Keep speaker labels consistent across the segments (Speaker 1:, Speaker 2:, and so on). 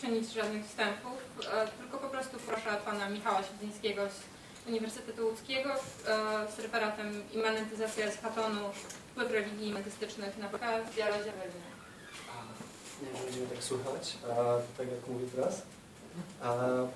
Speaker 1: czynić żadnych wstępów, e, tylko po prostu proszę pana Michała Siedlińskiego z Uniwersytetu Łódzkiego e, z referatem Immanentyzacja eschatonu, wpływ religii imanentystycznych na dialogie Eweliny.
Speaker 2: Nie wiem, będziemy tak słuchać, tak jak mówię teraz.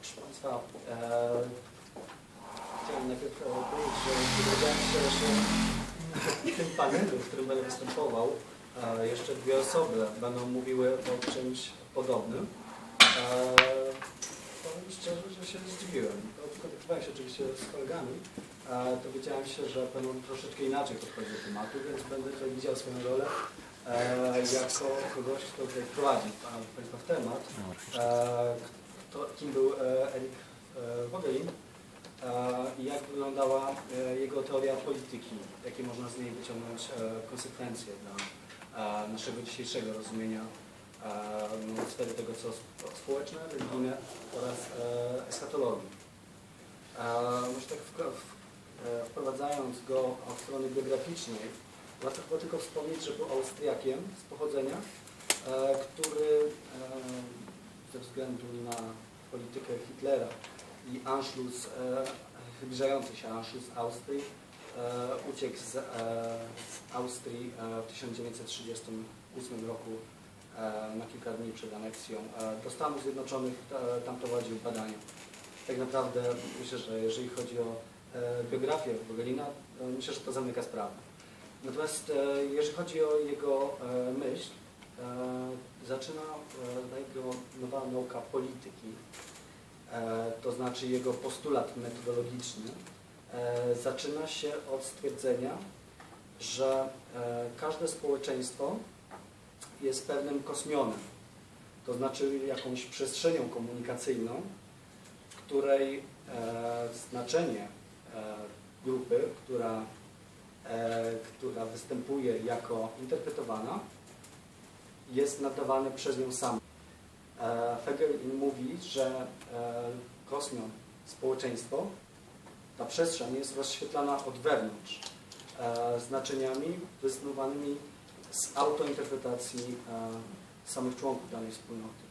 Speaker 2: Proszę Państwa, e, chciałem najpierw powiedzieć, że dowiedziałem się, w tym panelu, w którym będę występował, jeszcze dwie osoby będą mówiły o czymś podobnym. Powiem szczerze, że się zdziwiłem. Kontaktowałem się oczywiście z kolegami, e, dowiedziałem się, że będą troszeczkę inaczej podchodzić do tematu, więc będę tutaj widział swoją rolę e, jako kogoś, kto tutaj prowadzi pa- Państwa w temat. E, kto, kim był e, Erik e, Wogelin e, i jak wyglądała jego teoria polityki, jakie można z niej wyciągnąć konsekwencje dla naszego dzisiejszego rozumienia e, sfery tego, co sp- społeczne, religijne oraz e, eschatologii. Może tak e, wprowadzając go od strony biograficznej, warto chyba tylko wspomnieć, że był Austriakiem z pochodzenia, e, który ze względu na politykę Hitlera i Anschluss, zbliżający się Anschluss Austrii, uciekł z, Austrii w 1938 roku na kilka dni przed aneksją e, do Stanów Zjednoczonych, e, tam prowadził badania. Tak naprawdę myślę, że jeżeli chodzi o e, biografię Bogelina, e, myślę, że to zamyka sprawę. Natomiast e, jeżeli chodzi o jego e, myśl, e, zaczyna e, jego nowa nauka polityki, e, to znaczy jego postulat metodologiczny, e, zaczyna się od stwierdzenia, że e, każde społeczeństwo jest pewnym kosmionem, to znaczy jakąś przestrzenią komunikacyjną, której e, znaczenie e, grupy, która e, która występuje jako interpretowana, jest nadawane przez nią samą. Hegel mówi, że kosmion, społeczeństwo, ta przestrzeń jest rozświetlana od wewnątrz znaczeniami wysnowanymi z autointerpretacji e, samych członków danej wspólnoty.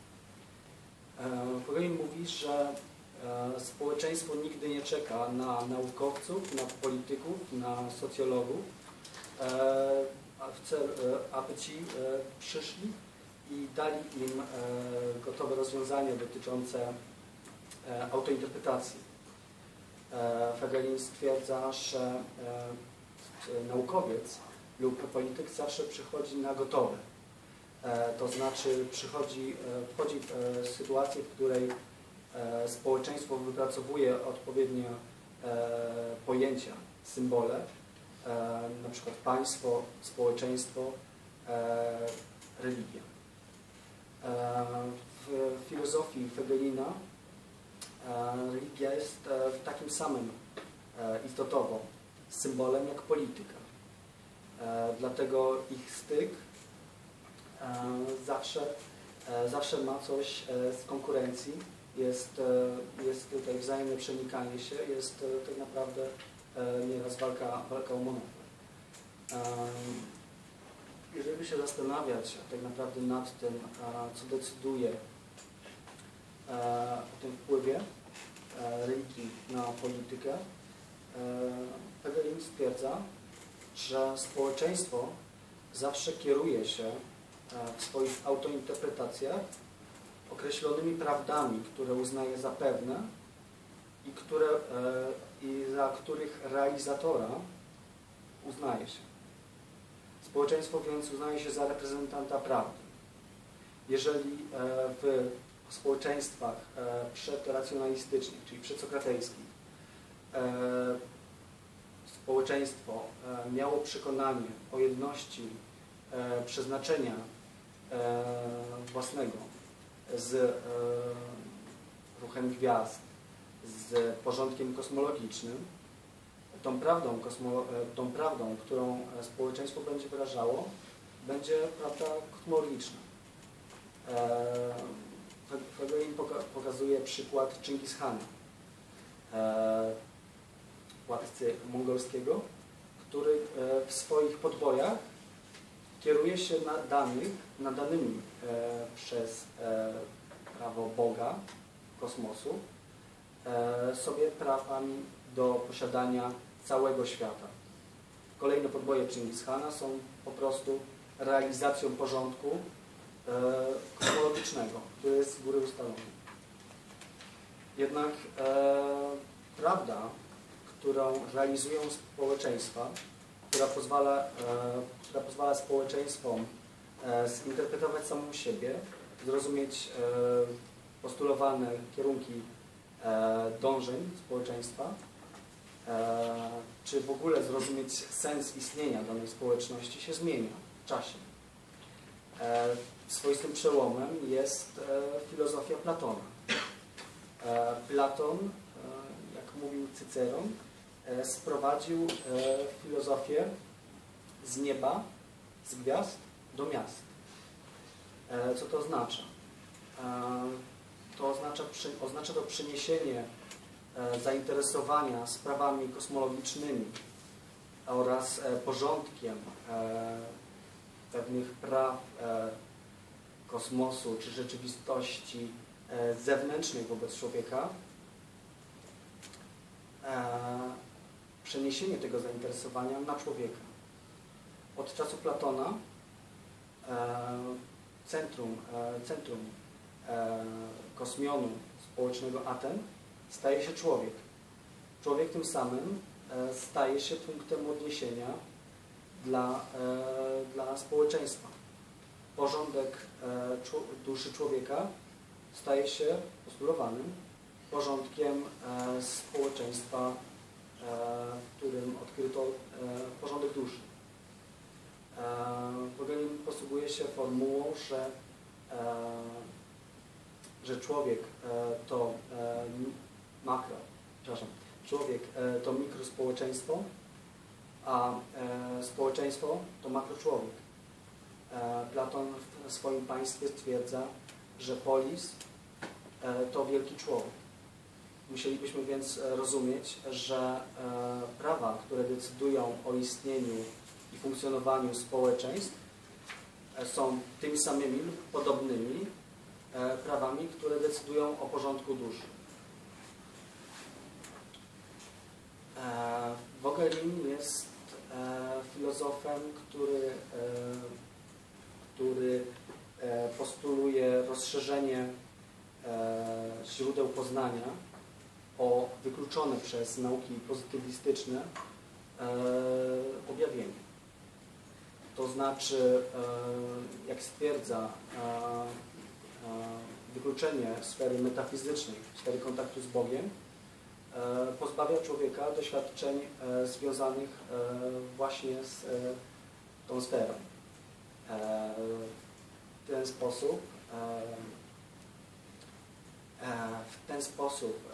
Speaker 2: E, Hegel mówi, że e, społeczeństwo nigdy nie czeka na naukowców, na polityków, na socjologów, e, e, aby ci e, przyszli i dali im e, gotowe rozwiązania dotyczące e, autointerpretacji. E, Fegelin stwierdza, że e, e, naukowiec lub polityk zawsze przychodzi na gotowe. E, To znaczy przychodzi, e, wchodzi w e, sytuację, w której społeczeństwo wypracowuje odpowiednie pojęcia, symbole, na przykład państwo, społeczeństwo, religia. W filozofii Fegelina e, religia jest e, takim samym istotowo symbolem jak polityka. E, Dlatego ich styk e, zawsze, e, zawsze ma coś z konkurencji, jest, jest tutaj wzajemne przenikanie się, jest tak naprawdę nieraz walka, walka o monopol. Jeżeli się zastanawiać tak naprawdę nad tym, co decyduje o tym wpływie religii na politykę, e, Hegelin stwierdza, że społeczeństwo zawsze kieruje się e, w swoich autointerpretacjach określonymi prawdami, które uznaje za pewne i, które, e, i za których realizatora uznaje się. Społeczeństwo więc uznaje się za reprezentanta prawdy. Jeżeli e, w społeczeństwach przedracjonalistycznych, czyli przedsokratejskich, społeczeństwo e, miało przekonanie o jedności e, przeznaczenia e, własnego z ruchem gwiazd, z porządkiem kosmologicznym, tą prawdą, tą prawdą, którą społeczeństwo będzie wyrażało, będzie prawda kosmologiczna. Poka- pokazuje przykład Chingis Khana, e, władcy mongolskiego, który e, w swoich podbojach kieruje się na danych, nadanymi e, przez e, prawo Boga, kosmosu, sobie prawami do posiadania całego świata. Kolejne podboje Chingishana są po prostu realizacją porządku kosmologicznego, który jest z góry ustalony. Jednak e, prawda, którą realizują społeczeństwa, która pozwala, e, która pozwala społeczeństwom e, zinterpretować samą siebie, zrozumieć e, postulowane kierunki dążeń społeczeństwa, czy w ogóle zrozumieć sens istnienia danej społeczności się zmienia w czasie. Swoistym przełomem jest filozofia Platona. Platon, jak mówił Cyceron, sprowadził e, filozofię z nieba, z gwiazd do miast. E, Co to oznacza? E, To oznacza, oznacza to przeniesienie e, zainteresowania sprawami kosmologicznymi oraz e, porządkiem e, pewnych praw e, kosmosu czy rzeczywistości e, zewnętrznej wobec człowieka, e, przeniesienie tego zainteresowania na człowieka. Od czasu Platona e, centrum, e, centrum e, kosmionu społecznego Aten staje się człowiek. Człowiek tym samym staje się punktem odniesienia dla, dla społeczeństwa. Porządek duszy człowieka staje się postulowanym porządkiem społeczeństwa, w którym odkryto e, porządek duszy. E, Wogelin posługuje się formułą, że, e, że człowiek e, to e, makro, przepraszam, człowiek e, to mikrospołeczeństwo, a e, społeczeństwo to makroczłowiek. E, Platon w swoim państwie stwierdza, że polis e, to wielki człowiek. Musielibyśmy więc e, rozumieć, że e, prawa, które decydują o istnieniu i funkcjonowaniu społeczeństw, e, są tymi samymi lub podobnymi prawami, które decydują o porządku duszy. Wogelin jest filozofem, który, który postuluje rozszerzenie źródeł poznania o wykluczone przez nauki pozytywistyczne e, objawienie. To znaczy, e, jak stwierdza, e, e, wykluczenie sfery metafizycznej, sfery kontaktu z Bogiem, e, pozbawia człowieka doświadczeń związanych właśnie z tą sferą. W ten sposób w ten sposób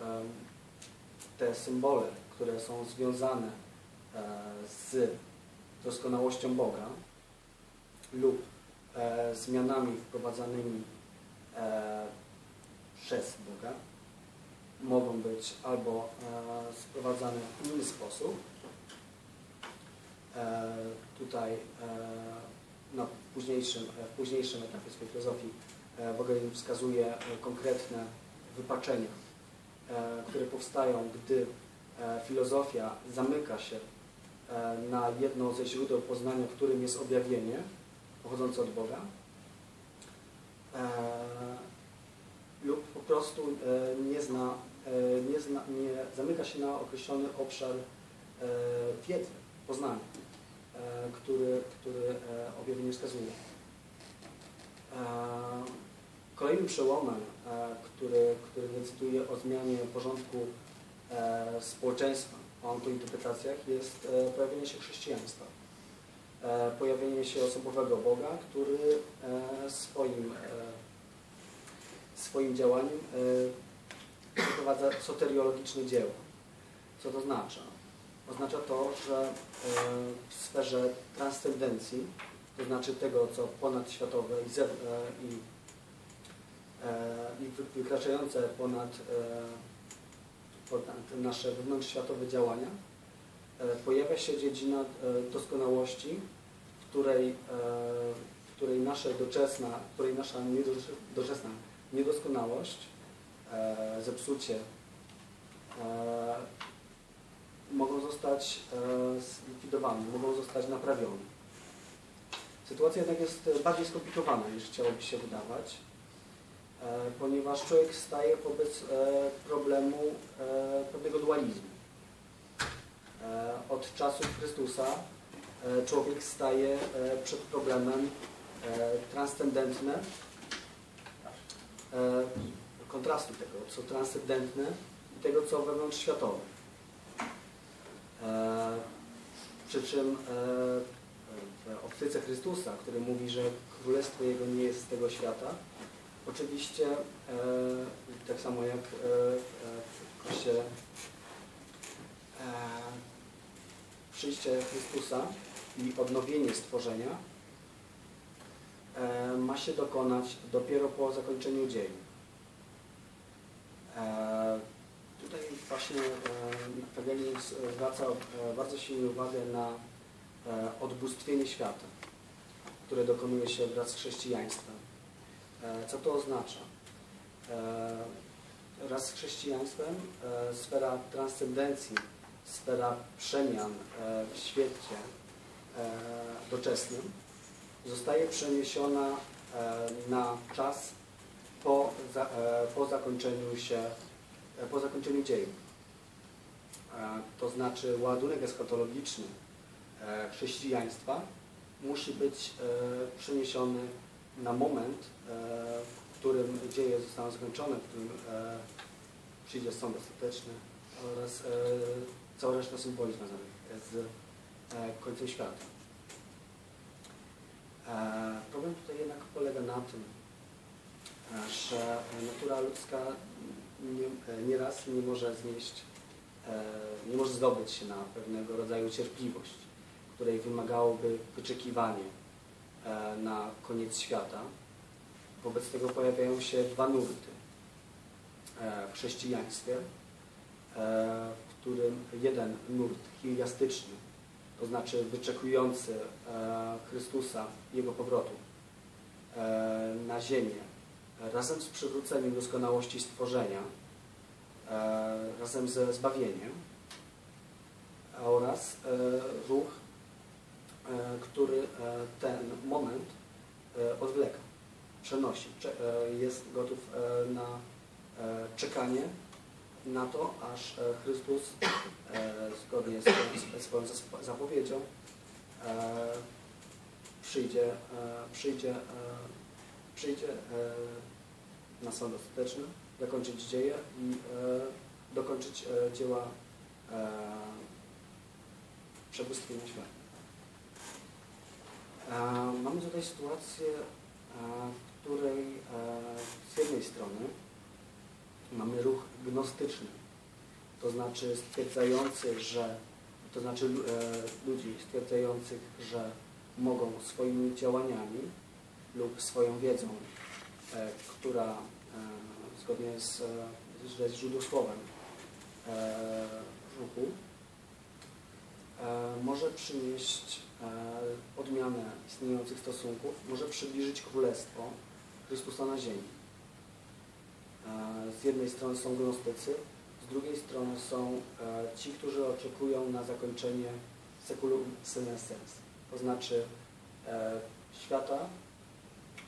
Speaker 2: te symbole, które są związane e, z doskonałością Boga lub e, zmianami wprowadzanymi e, przez Boga, mogą być albo sprowadzane w inny sposób. Tutaj na późniejszym, w późniejszym etapie swojej filozofii Wogelin wskazuje konkretne wypaczenia, które powstają, gdy e, filozofia zamyka się e, na jedno ze źródeł poznania, którym jest objawienie pochodzące od Boga. E, lub po prostu e, nie zna, e, nie, zna, nie zamyka się na określony obszar e, wiedzy, poznania, e, który, który e, objawienie wskazuje. E, Kolejnym przełomem, e, który, który decyduje o zmianie porządku e, społeczeństwa, o autointerpretacjach, jest e, pojawienie się chrześcijaństwa. E, Pojawienie się osobowego Boga, który e, swoim e, swoim działaniem e, przeprowadza soteriologiczne dzieło. Co to oznacza? Oznacza to, że e, w sferze transcendencji, to znaczy tego, co ponadświatowe i, e, i, e, i wy- wykraczające ponad, e, ponad nasze wewnątrzświatowe działania, e, pojawia się dziedzina e, doskonałości, w której, e, w której nasze doczesna, w której nasza niedoskonałość, e, zepsucie e, mogą zostać e, zlikwidowane, mogą zostać naprawione. Sytuacja jednak jest bardziej skomplikowana niż chciałoby się wydawać, e, ponieważ człowiek staje wobec e, problemu e, pewnego dualizmu. E, Od czasów Chrystusa e, człowiek staje e, przed problemem e, transcendentne, e, kontrastu tego, co transcendentne i tego, co wewnątrzświatowe. E, Przy czym e, w optyce Chrystusa, który mówi, że królestwo Jego nie jest z tego świata, oczywiście e, tak samo jak e, w Kościele e, przyjście Chrystusa i odnowienie stworzenia e, ma się dokonać dopiero po zakończeniu dziejów. E, Tutaj właśnie Paganini zwraca e, bardzo silną uwagę na e, odbóstwienie świata, które dokonuje się wraz z chrześcijaństwem. E, Co to oznacza? E, Wraz z chrześcijaństwem e, sfera transcendencji, sfera przemian w świecie doczesnym zostaje przeniesiona na czas po, po zakończeniu się, po zakończeniu dziejów. To znaczy ładunek eschatologiczny chrześcijaństwa musi być przeniesiony na moment, e, w którym dzieje zostaną zakończone, w którym e, przyjdzie sąd ostateczny oraz e, cała reszta symboli związanych z końcem świata. Problem tutaj jednak polega na tym, że natura ludzka nie, nieraz nie może znieść, nie może zdobyć się na pewnego rodzaju cierpliwość, której wymagałoby wyczekiwanie na koniec świata. Wobec tego pojawiają się dwa nurty e, w chrześcijaństwie, e, w którym jeden nurt hiliastyczny, to znaczy wyczekujący e, Chrystusa, Jego powrotu e, na ziemię, e, razem z przywróceniem doskonałości stworzenia, e, razem ze zbawieniem oraz e, ruch, e, który e, ten moment e, odwleka, przenosi, e, jest gotów e, na e, czekanie na to, aż e, Chrystus e, zgodnie z swoją- zapowiedzią e, przyjdzie, e, przyjdzie, e, przyjdzie e, na sąd ostateczny, zakończyć dzieje i e, dokończyć e, dzieła e, przebóstwienia świata. Mamy tutaj sytuację, w której z jednej strony mamy ruch gnostyczny, to znaczy stwierdzający, że, to znaczy e, ludzi stwierdzających, że mogą swoimi działaniami lub swoją wiedzą, e, która e, zgodnie z, ze źródłosłowem ruchu może przynieść odmianę istniejących stosunków, może przybliżyć królestwo Chrystusa na ziemi. E, Z jednej strony są gnostycy, z drugiej strony są e, ci, którzy oczekują na zakończenie seculum senescens, to znaczy e, świata,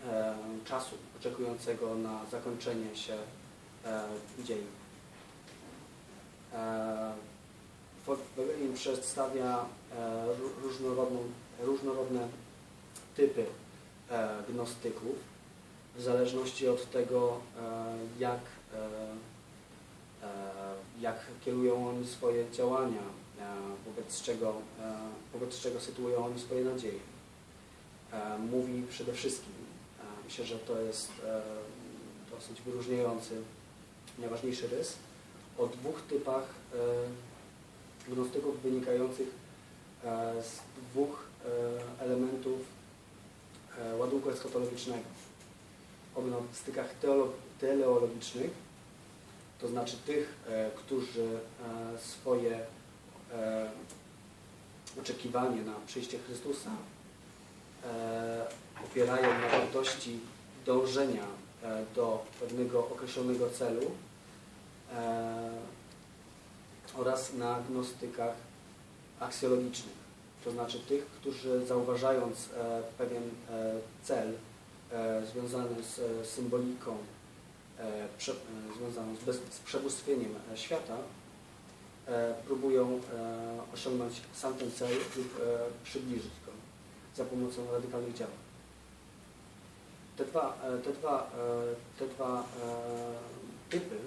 Speaker 2: e, czasu oczekującego na zakończenie się e, dziejów. Im przedstawia e, różnorodne typy e, gnostyków, w zależności od tego, e, jak, jak kierują oni swoje działania, wobec czego, wobec czego sytuują oni swoje nadzieje. Mówi przede wszystkim, myślę, że to jest dosyć wyróżniający, najważniejszy rys, o dwóch typach gnostyków wynikających e, z dwóch e, elementów e, ładunku eschatologicznego o gnostykach teleologicznych, to znaczy tych, którzy swoje oczekiwanie na przyjście Chrystusa opierają na wartości dążenia do pewnego określonego celu oraz na gnostykach aksjologicznych, to znaczy tych, którzy zauważając e, pewien e, cel e, związany z symboliką związaną z, przebóstwieniem świata, próbują osiągnąć sam ten cel lub przybliżyć go za pomocą radykalnych działań. Te dwa, te dwa, te dwa typy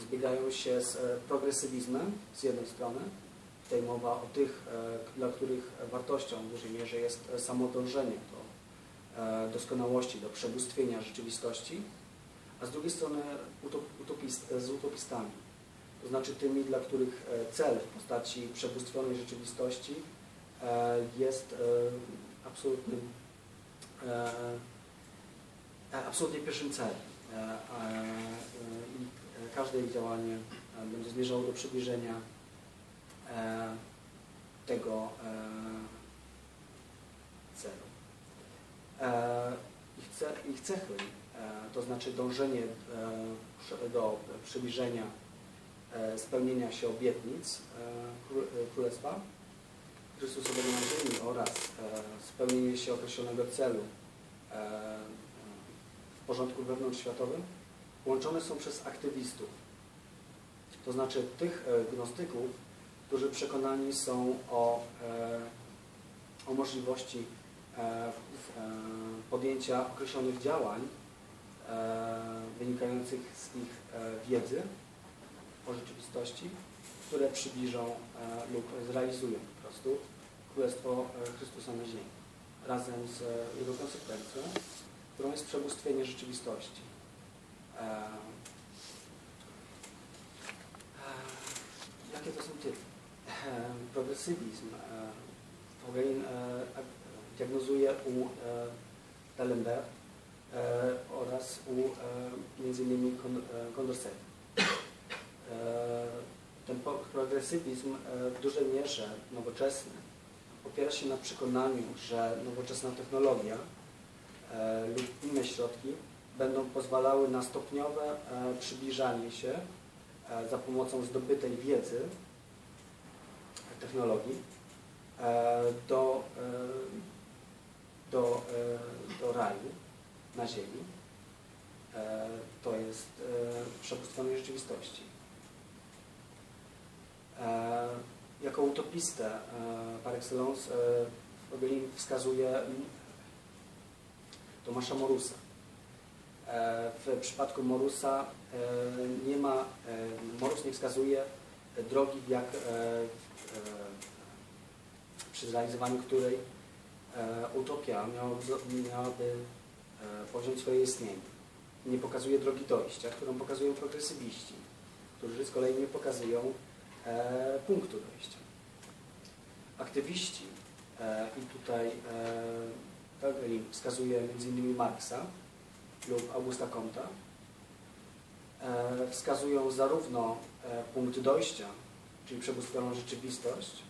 Speaker 2: zbiegają się z e, progresywizmem z jednej strony, tutaj mowa o tych, e, dla których wartością w dużej mierze jest e, samo dążenie do doskonałości, do przebóstwienia rzeczywistości, a z drugiej strony utop- utopist, z utopistami, to znaczy tymi, dla których cel w postaci przebóstwionej rzeczywistości jest absolutnym, absolutnie pierwszym celem. Każde ich działanie e, będzie zmierzało do przybliżenia e, tego e, celu. Ich, ce, ich cechy, to znaczy dążenie do przybliżenia spełnienia się obietnic kró- Królestwa Chrystusowego na ziemi oraz spełnienie się określonego celu w porządku wewnątrzświatowym łączone są przez aktywistów. To znaczy tych e, gnostyków, którzy przekonani są o, e, o możliwości e, podjęcia określonych działań wynikających z ich wiedzy o rzeczywistości, które przybliżą lub zrealizują po prostu Królestwo Chrystusa na ziemi razem z jego konsekwencją, którą jest przebóstwienie rzeczywistości. E, e, jakie to są typy? E, progresywizm e, Fogelin e, ak- diagnozuje u e, D'Alembert e, oraz u e, e, Condorcet. E, ten progresywizm e, w dużej mierze nowoczesny opiera się na przekonaniu, że nowoczesna technologia e, lub inne środki będą pozwalały na stopniowe e, przybliżanie się e, za pomocą zdobytej wiedzy technologii e, do, do, do raju na ziemi. To jest przebóstwienie rzeczywistości. Jako utopistę par excellence wskazuje Tomasza Morusa. E, W przypadku Morusa e, nie ma, e, Morus nie wskazuje drogi, jak, przy zrealizowaniu której utopia miałaby, powziąć swoje istnienie. Nie pokazuje drogi dojścia, którą pokazują progresywiści, którzy z kolei nie pokazują punktu dojścia. Aktywiści, i tutaj Pelgrim wskazuje m.in. Marksa lub Augusta Comta, e, wskazują zarówno e, punkt dojścia, czyli przebóstwioną rzeczywistość,